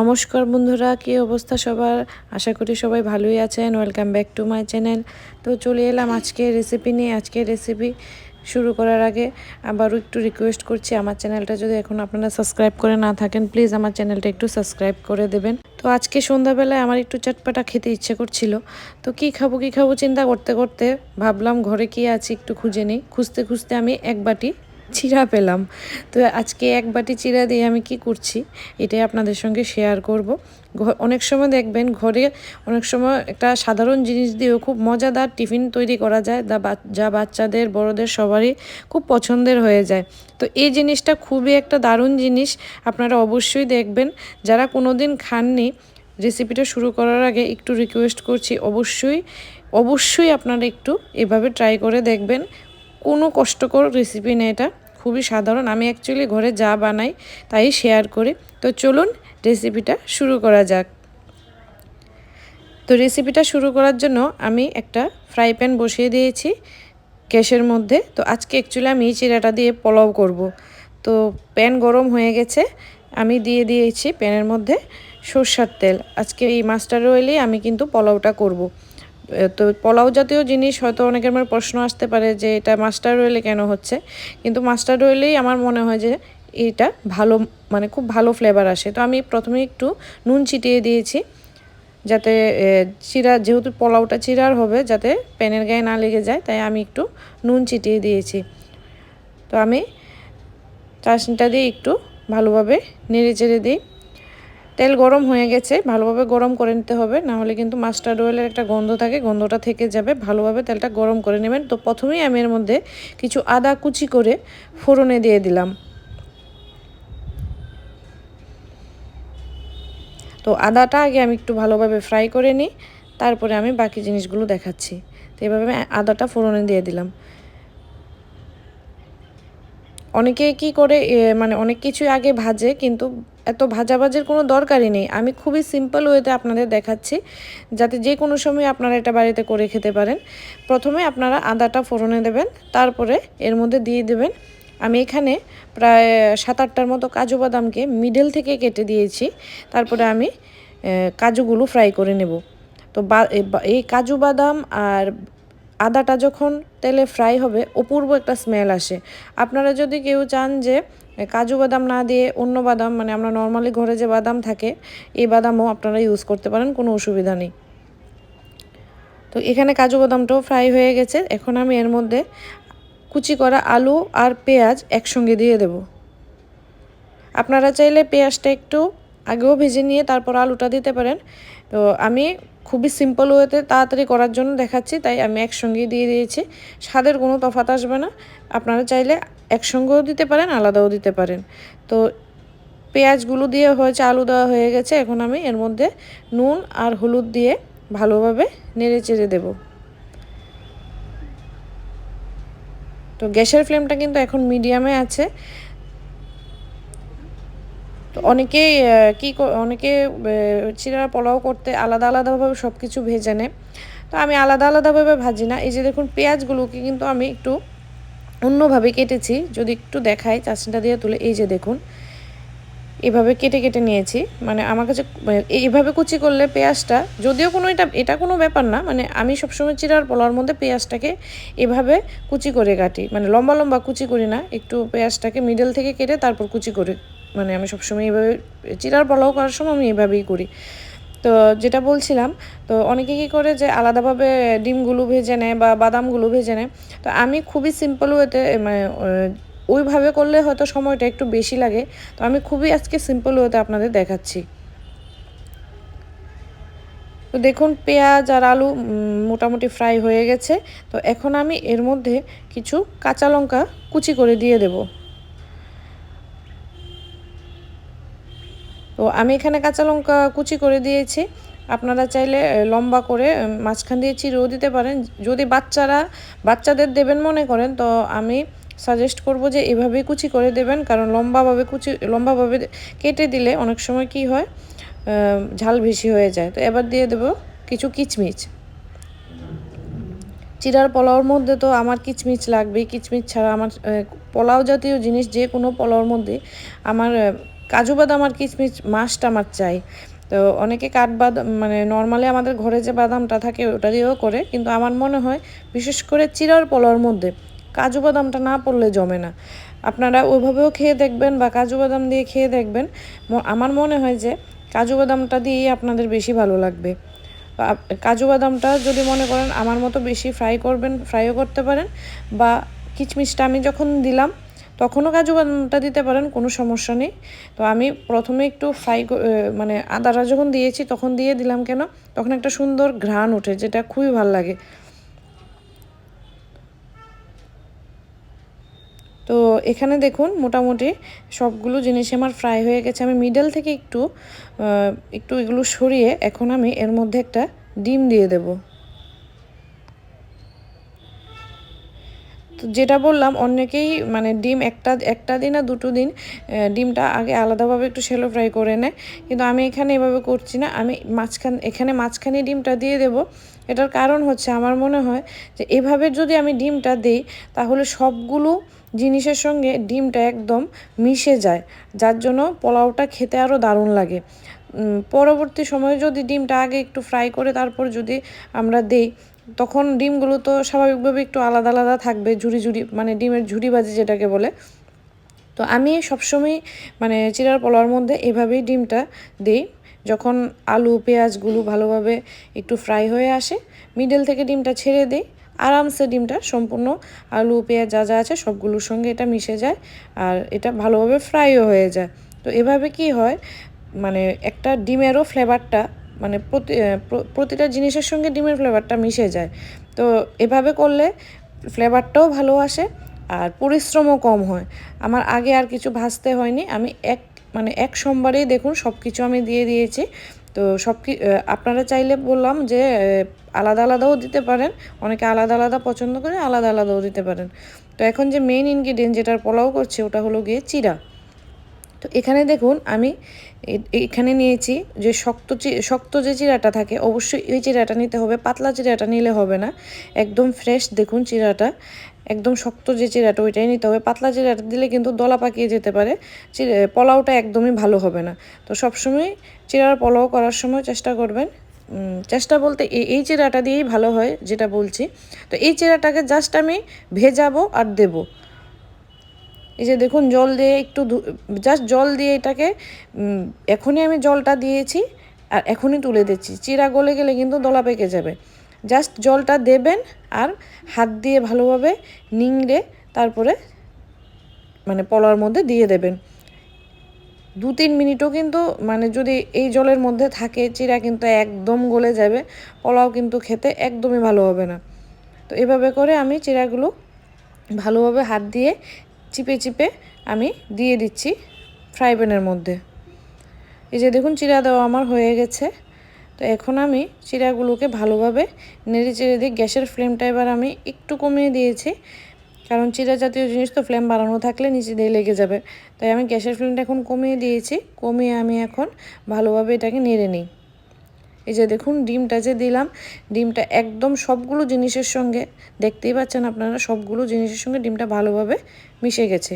নমস্কার বন্ধুরা, কী অবস্থা সবার? আশা করি সবাই ভালোই আছেন। Welcome back to my channel তো চলে এলাম আজকে রেসিপি নিয়ে। আজকে রেসিপি শুরু করার আগে আবারও একটু রিকোয়েস্ট করছি, আমার চ্যানেলটা যদি এখন আপনারা সাবস্ক্রাইব করে না থাকেন প্লিজ আমার চ্যানেলটা একটু সাবস্ক্রাইব করে দেবেন। তো আজকে সন্ধ্যাবেলায় আমার একটু চটপাটা খেতে ইচ্ছে করছিল। তো কি খাব কি খাব চিন্তা করতে করতে ভাবলাম ঘরে কি আছে একটু খুঁজে নিই। খুঁজতে খুঁজতে আমি এক বাটি চিরা পেলাম। তো আজকে এক বাটি চিরা দিয়ে আমি কি করছি, এটাই আপনাদের সঙ্গে শেয়ার করব। অনেক সময় দেখবেন ঘরে অনেক সময় একটা সাধারণ জিনিস দিয়েও খুব মজাদার টিফিন তৈরি করা যায় যা বাচ্চাদের, বড়দের সবারই খুব পছন্দের হয়ে যায়। তো এই জিনিসটা খুবই একটা দারুণ জিনিস, আপনারা অবশ্যই দেখবেন। যারা কোনো দিন খাননি রেসিপিটা শুরু করার আগে একটু রিকোয়েস্ট করছি, অবশ্যই অবশ্যই আপনারা একটু এভাবে ট্রাই করে দেখবেন। কোনো কষ্টকর রেসিপি নেই এটা। খুবই সাধারণ। আমি অ্যাকচুয়ালি ঘরে যা বানাই তাই শেয়ার করি। তো চলুন রেসিপিটা শুরু করা যাক। তো রেসিপিটা শুরু করার জন্য আমি একটা ফ্রাই প্যান বসিয়ে দিয়েছি গ্যাসের মধ্যে। তো আজকে অ্যাকচুয়ালি আমি চিরাটা দিয়ে পোলাও করব। তো প্যান গরম হয়ে গেছে। আমি দিয়ে দিয়েছি প্যানের মধ্যে সর্ষার তেল। আজকে এই মাস্টার অয়েলেই আমি কিন্তু পোলাওটা করব। তো পোলাও জাতীয় জিনিস হয়তো অনেকের মনে প্রশ্ন আসতে পারে যে এটা মাস্টার অয়েলে কেন হচ্ছে? কিন্তু মাস্টার অয়েলেই আমার মনে হয় যে এটা ভালো মানে খুব ভালো ফ্লেভার আসে। তো আমি প্রথমে একটু নুন ছিটিয়ে দিয়েছি, যাতে চিরা, যেহেতু পোলাওটা চিরার হবে, যাতে প্যানের গায়ে না লেগে যায়, তাই আমি একটু নুন ছিটিয়ে দিয়েছি। তো আমি চাশনিটা দিয়ে একটু ভালোভাবে নেড়ে চেড়ে দিই। তেল গরম হয়ে গেছে, ভালোভাবে গরম করে নিতে হবে না হলে কিন্তু মাস্টার্ড অয়েলের একটা গন্ধ থাকে, গন্ধটা থেকে যাবে, ভালোভাবে তেলটা গরম করে নেবেন। তো প্রথমেই আমি এর মধ্যে কিছু আদা কুচি করে ফোড়নে দিয়ে দিলাম। তো আদাটা আগে আমি একটু ভালোভাবে ফ্রাই করে নিই, তারপরে আমি বাকি জিনিসগুলো দেখাচ্ছি। তো এভাবে আদাটা ফোড়নে দিয়ে দিলাম। অনেকে কি করে মানে অনেক কিছুই আগে ভাজে, কিন্তু এত ভাজাভাজির কোনো দরকারই নেই। আমি খুবই সিম্পল ওয়েতে আপনাদের দেখাচ্ছি, যাতে যে কোনো সময় আপনারা এটা বাড়িতে করে খেতে পারেন। প্রথমে আপনারা আদাটা ফোড়নে দেবেন, তারপরে এর মধ্যে দিয়ে দেবেন, আমি এখানে প্রায় সাত আটটার মতো কাজু বাদামকে মিডল থেকে কেটে দিয়েছি, তারপরে আমি কাজুগুলো ফ্রাই করে নেব। তো এই কাজু বাদাম আর আদাটা যখন তেলে ফ্রাই হবে, অপূর্ব একটা স্মেল আসে। আপনারা যদি কেউ চান যে, কাজু বাদাম না দিয়ে অন্য বাদাম মানে আমরা নর্মালি ঘরে যে বাদাম থাকে, এই বাদামও আপনারা ইউজ করতে পারেন, কোনো অসুবিধা নেই। তো এখানে কাজু বাদামটাও ফ্রাই হয়ে গেছে। এখন আমি এর মধ্যে কুচি করা আলু আর পেঁয়াজ একসঙ্গে দিয়ে দেব। আপনারা চাইলে পেঁয়াজটা একটু আগেও ভেজে নিয়ে তারপর আলুটা দিতে পারেন। তো আমি খুবই সিম্পল ওয়েতে তাড়াতাড়ি করার জন্য দেখাচ্ছি, তাই আমি একসঙ্গেই দিয়ে দিয়েছি। স্বাদের কোনো তফাত আসবে না। আপনারা চাইলে একসঙ্গেও দিতে পারেন, আলাদাও দিতে পারেন। তো পেঁয়াজগুলো দিয়ে হয়েছে আলু দেওয়া হয়ে গেছে, এখন আমি এর মধ্যে নুন আর হলুদ দিয়ে ভালোভাবে নেড়ে চেড়ে দেবো। তো গ্যাসের ফ্লেমটা কিন্তু এখন মিডিয়ামে আছে। তো অনেকেই আহ, কি অনেকে চিরা পোলাও করতে আলাদা আলাদাভাবে সব কিছু ভেজে নেয়। তো আমি আলাদা আলাদাভাবে ভাজি না। এই যে দেখুন পেঁয়াজগুলোকে কিন্তু আমি একটু অন্যভাবে কেটেছি। যদি একটু দেখাই চাষিটা দিয়ে তুলে এই যে দেখুন এভাবে কেটে কেটে নিয়েছি। মানে আমার কাছে মানে এইভাবে কুচি করলে পেঁয়াজটা যদিও কোনো এটা এটা কোনো ব্যাপার না মানে আমি সবসময় চিরার পোলার মধ্যে পেঁয়াজটাকে এভাবে কুচি করে কাটি। মানে লম্বা লম্বা কুচি করি না একটু পেঁয়াজটাকে মিডল থেকে কেটে তারপর কুচি করে মানে আমি সবসময় এইভাবে চিরার পোলাও করার সময় আমি এভাবেই করি। তো যেটা বলছিলাম, তো অনেকে কী করে যে আলাদাভাবে ডিমগুলো ভেজে নেয় বা বাদামগুলো ভেজে নেয়, তো আমি খুবই সিম্পল ওয়েতে মানে ওইভাবে করলে হয়তো সময়টা একটু বেশি লাগে। তো আমি খুবই আজকে সিম্পল ওয়েতে আপনাদের দেখাচ্ছি। তো দেখুন, পেঁয়াজ আর আলু মোটামুটি ফ্রাই হয়ে গেছে। তো এখন আমি এর মধ্যে কিছু কাঁচা লঙ্কা কুচি করে দিয়ে দেব। তো আমি এখানে কাঁচা লঙ্কা কুচি করে দিয়েছি। আপনারা চাইলে লম্বা করে মাঝখান দিয়ে চিরেও দিতে পারেন। যদি বাচ্চারা, বাচ্চাদের দেবেন মনে করেন, তো আমি সাজেস্ট করব যে এভাবেই কুচি করে দেবেন। কারণ লম্বাভাবে কুচি, লম্বাভাবে কেটে দিলে অনেক সময় কি হয় ঝাল বেশি হয়ে যায়। তো এবার দিয়ে দেব কিছু কিচমিচ। চিরার পোলাওর মধ্যে তো আমার কিচমিচ লাগবেই। কিচমিচ ছাড়া আমার পোলাও জাতীয় জিনিস যে কোনো পোলাওর মধ্যে আমার কাজু বাদাম আর কিশমিশ মাস্ট আমার চাই। তো অনেকে কাঠবাদাম মানে নর্মালি আমাদের ঘরে যে বাদামটা থাকে ওটা দিয়েও করে, কিন্তু আমার মনে হয় বিশেষ করে চিরার পোলাওর মধ্যে কাজু বাদামটা না পড়লে জমে না। আপনারা ওইভাবেও খেয়ে দেখবেন বা কাজু বাদাম দিয়ে খেয়ে দেখবেন। আমার মনে হয় যে কাজু বাদামটা দিয়েই আপনাদের বেশি ভালো লাগবে। কাজু বাদামটা যদি মনে করেন আমার মতো বেশি ফ্রাই করবেন ফ্রাইও করতে পারেন বা কিচমিচটা আমি যখন দিলাম তখনও কাজু বাদামটা দিতে পারেন, কোনো সমস্যা নেই। তো আমি প্রথমে একটু ফ্রাই মানে আদাটা যখন দিয়েছি তখন দিয়ে দিলাম কেন? তখন একটা সুন্দর ঘ্রাণ ওঠে, যেটা খুবই ভালো লাগে। তো এখানে দেখুন, মোটামুটি সবগুলো জিনিস আমার ফ্রাই হয়ে গেছে। আমি মিডল থেকে একটু একটু এগুলো সরিয়ে এখন আমি এর মধ্যে একটা ডিম দিয়ে দেব। তো যেটা বললাম, অনেকেই মানে ডিম একটা একটা দিন আর দুটো দিন ডিমটা আগে আলাদাভাবে একটু সেলো ফ্রাই করে নেয়। কিন্তু আমি এখানে এভাবে করছি না। আমি মাঝখান, এখানে মাঝখানে ডিমটা দিয়ে দেব। এটার কারণ হচ্ছে আমার মনে হয় যে, এভাবে যদি আমি ডিমটা দিই, তাহলে সবগুলো জিনিসের সঙ্গে ডিমটা একদম মিশে যায়। যার জন্য পোলাওটা খেতে আরও দারুণ লাগে। পরবর্তী সময়ে যদি ডিমটা আগে একটু ফ্রাই করে তারপর যদি আমরা দেই তখন ডিমগুলো তো স্বাভাবিকভাবে একটু আলাদা আলাদা থাকবে, ঝুড়ি ঝুড়ি মানে ডিমের ঝুড়িবাজি যেটাকে বলে। তো আমি সবসময় মানে চিরার পোলাওয়ার মধ্যে এভাবেই ডিমটা দিই। যখন আলু, পেঁয়াজগুলো ভালোভাবে একটু ফ্রাই হয়ে আসে, মিডল থেকে ডিমটা ছেড়ে দিই। আরামসে ডিমটা সম্পূর্ণ আলু, পেঁয়াজ যা যা আছে সবগুলোর সঙ্গে এটা মিশে যায় আর এটা ভালোভাবে ফ্রাইও হয়ে যায়। তো এভাবে কি হয় মানে একটা ডিমেরও ফ্লেভারটা মানে প্রতি প্রতিটা জিনিসের সঙ্গে ডিমের ফ্লেভারটা মিশে যায়। তো এভাবে করলে ফ্লেভারটাও ভালো আসে আর পরিশ্রমও কম হয়। আমার আগে আর কিছু ভাজতে হয়নি। আমি এক মানে এক সোমবারেই দেখুন সব কিছু আমি দিয়ে দিয়েছি। তো সব কি আপনারা চাইলে বললাম যে আলাদা আলাদাও দিতে পারেন। অনেকে আলাদা আলাদা পছন্দ করে আলাদা আলাদাও দিতে পারেন। তো এখন যে মেইন ইনগ্রিডিয়েন্ট যেটার পোলাও করছে ওটা হলো গিয়ে চিরা তো এখানে দেখুন আমি এখানে নিয়েছি যে শক্ত শক্ত যে চিরাটা থাকে, অবশ্যই এই চিরাটা নিতে হবে। পাতলা চিরাটা নিলে হবে না। একদম ফ্রেশ দেখুন চিরাটা। একদম শক্ত যে চিরাটা, ওইটাই নিতে হবে। পাতলা চিরাটা দিলে কিন্তু দলা পাকিয়ে যেতে পারে। পোলাওটা একদমই ভালো হবে না। তো সবসময় চিরার পোলাও করার সময় চেষ্টা করবেন। চেষ্টা বলতে এই চিরাটা দিয়েই ভালো হয়, যেটা বলছি। তো এই চিরাটাকে জাস্ট আমি ভেজাবো আর দেবো। এই যে দেখুন, জল দিয়ে একটু জাস্ট জল দিয়ে এটাকে এখনই আমি জলটা দিয়েছি আর এখনই তুলে দিচ্ছি। চিরা গলে গেলে কিন্তু দলা পেকে যাবে। জাস্ট জলটা দেবেন আর হাত দিয়ে ভালোভাবে নিংড়ে তারপরে মানে পলার মধ্যে দিয়ে দেবেন। দু তিন মিনিটও কিন্তু মানে যদি এই জলের মধ্যে থাকে, চিরা কিন্তু একদম গলে যাবে, পোলাও কিন্তু খেতে একদমই ভালো হবে না। তো এভাবে করে আমি চিরাগুলো ভালোভাবে হাত দিয়ে চিপে চিপে আমি দিয়ে দিচ্ছি ফ্রাই প্যানের মধ্যে। এই যে দেখুন, চিরা দেওয়া আমার হয়ে গেছে। তো এখন আমি চিরাগুলোকে ভালোভাবে নেড়ে চেড়ে দিই গ্যাসের ফ্লেমটা এবার আমি একটু কমিয়ে দিয়েছি। কারণ চিরা জাতীয় জিনিস তো ফ্লেম বাড়ানো থাকলে নিচে দিয়ে লেগে যাবে। তাই আমি গ্যাসের ফ্লেমটা এখন কমিয়ে দিয়েছি। কমিয়ে আমি এখন ভালোভাবে এটাকে নেড়ে নিই। এই যে দেখুন, ডিমটা যে দিলাম, ডিমটা একদম সবগুলো জিনিসের সঙ্গে, দেখতেই পাচ্ছেন আপনারা, সবগুলো জিনিসের সঙ্গে ডিমটা ভালোভাবে মিশে গেছে।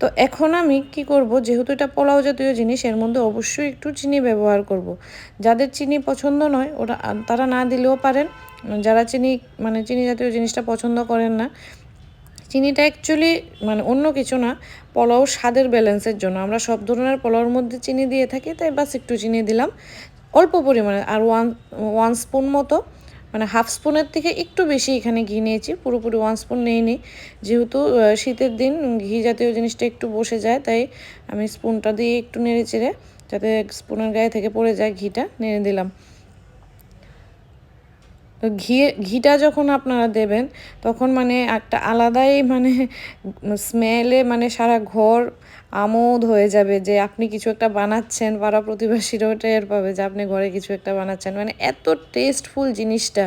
তো এখন আমি কি করব? যেহেতু এটা পোলাও জাতীয় জিনিস, এর মধ্যে অবশ্যই একটু চিনি ব্যবহার করব। যাদের চিনি পছন্দ নয়, ওরা, তারা না দিলেও পারেন। যারা চিনি মানে চিনি জাতীয় জিনিসটা পছন্দ করেন না, চিনিটা অ্যাকচুয়ালি মানে অন্য কিছু না, পোলাও স্বাদের ব্যালেন্সের জন্য। আমরা সব ধরনের পোলাওর মধ্যে চিনি দিয়ে থাকি, তাই বাস একটু চিনি দিলাম। অল্প পরিমাণে, আর ওয়ান ওয়ান স্পুন মতো। মানে হাফ স্পুনের থেকে একটু বেশি এখানে ঘি নিয়েছি, পুরোপুরি ওয়ান স্পুন নিইনি যেহেতু শীতের দিন ঘি জাতীয় জিনিসটা একটু বসে যায়, তাই আমি স্পুনটা দিয়ে একটু নেড়ে চেড়ে, যাতে স্পুনের গায়ে থেকে পড়ে যায় ঘিটা, নেড়ে দিলাম। তো ঘি, ঘিটা যখন আপনারা দেবেন, তখন মানে একটা আলাদাই মানে স্মেলে মানে সারা ঘর আমোদ হয়ে যাবে যে আপনি কিছু একটা বানাচ্ছেন, পাড়া প্রতিবেশীরাও টের পাবে যে আপনি ঘরে কিছু একটা বানাচ্ছেন। মানে এত টেস্টফুল জিনিসটা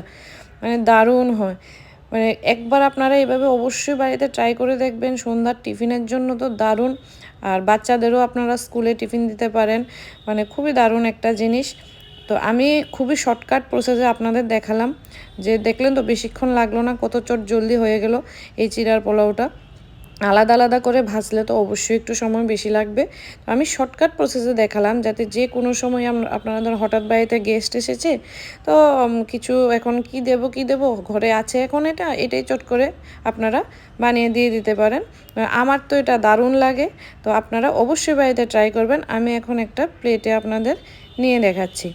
মানে দারুণ হয়। মানে একবার আপনারা এইভাবে অবশ্যই বাড়িতে ট্রাই করে দেখবেন, সন্ধ্যার টিফিনের জন্য তো দারুণ। আর বাচ্চাদেরও আপনারা স্কুলে টিফিন দিতে পারেন। মানে খুবই দারুণ একটা জিনিস। তো আমি খুবই শর্টকাট প্রসেসে আপনাদের দেখালাম যে দেখলেন তো বেশিক্ষণ লাগল না, কত চট জলদি হয়ে গেল এই চিরার পোলাওটা। আলাদা আলাদা করে ভাজলে তো অবশ্যই একটু সময় বেশি লাগবে। আমি শর্টকাট প্রসেসে দেখালাম যাতে যে কোনো সময় আপনারা ধরুন হঠাৎ বাড়িতে গেস্ট এসেছে, তো কিছু এখন কি দেব কি দেব, ঘরে আছে এখন এটা, এটাই চট করে আপনারা বানিয়ে দিয়ে দিতে পারেন। আমার তো এটা দারুণ লাগে, তো আপনারা অবশ্যই বাড়িতে ট্রাই করবেন। আমি এখন একটা প্লেটে আপনাদের নিয়ে দেখাচ্ছি।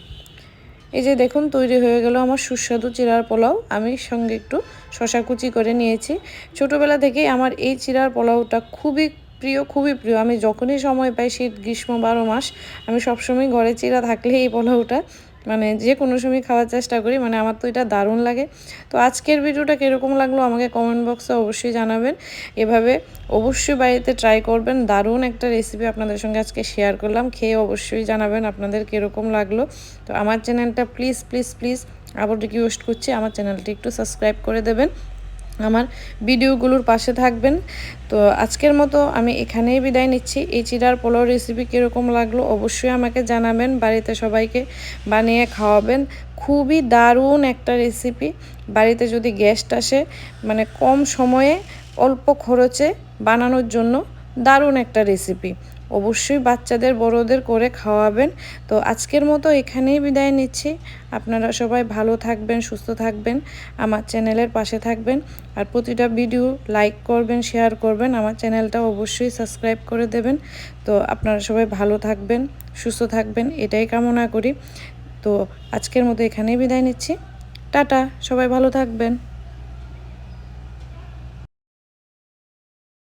এই যে দেখুন, তৈরি হয়ে গেল আমার সুস্বাদু চিরার পোলাও। আমি সঙ্গে একটু শশা কুচি করে নিয়েছি। ছোটোবেলা থেকেই আমার এই চিরার পোলাওটা খুবই প্রিয় খুবই প্রিয়। আমি যখনই সময় পাই, শীত, গ্রীষ্ম বারো মাস, আমি সবসময় ঘরে চিরা থাকলে এই পোলাওটা মানে যে কোনো সময় খাওয়ার চেষ্টা করি মানে আমার তো এটা দারুণ লাগে। তো আজকের ভিডিওটা কীরকম লাগল আমাকে কমেন্ট বক্সে অবশ্যই জানাবেন। এভাবে অবশ্যই বাড়িতে ট্রাই করবেন। দারুণ একটা রেসিপি আপনাদের সঙ্গে আজকে শেয়ার করলাম। খেয়ে অবশ্যই জানাবেন আপনাদের কীরকম লাগল। তো আমার চ্যানেলটা প্লিজ প্লিজ প্লিজ আবার রিকোয়েস্ট করছি, আমার চ্যানেলটি একটু সাবস্ক্রাইব করে দেবেন। আমার ভিডিওগুলোর পাশে থাকবেন। তো আজকের মতো আমি এখানেই বিদায় নিচ্ছি। এই চিরার পোলাও রেসিপি কীরকম লাগল অবশ্যই আমাকে জানাবেন। বাড়িতে সবাইকে বানিয়ে খাওয়াবেন। খুবই দারুণ একটা রেসিপি বাড়িতে যদি গেস্ট আসে মানে কম সময়ে, অল্প খরচে বানানোর জন্য দারুণ একটা রেসিপি অবশ্যই বাচ্চাদের, বড়দের করে খাওয়াবেন। তো আজকের মতো এখানেই বিদায় নিচ্ছি। আপনারা সবাই ভালো থাকবেন, সুস্থ থাকবেন, আমার চ্যানেলের পাশে থাকবেন। আর প্রতিটা ভিডিও লাইক করবেন, শেয়ার করবেন, আমার চ্যানেলটা অবশ্যই সাবস্ক্রাইব করে দেবেন। তো আপনারা সবাই ভালো থাকবেন, সুস্থ থাকবেন, এটাই কামনা করি। তো আজকের মতো এখানেই বিদায় নিচ্ছি। টাটা, সবাই ভালো থাকবেন।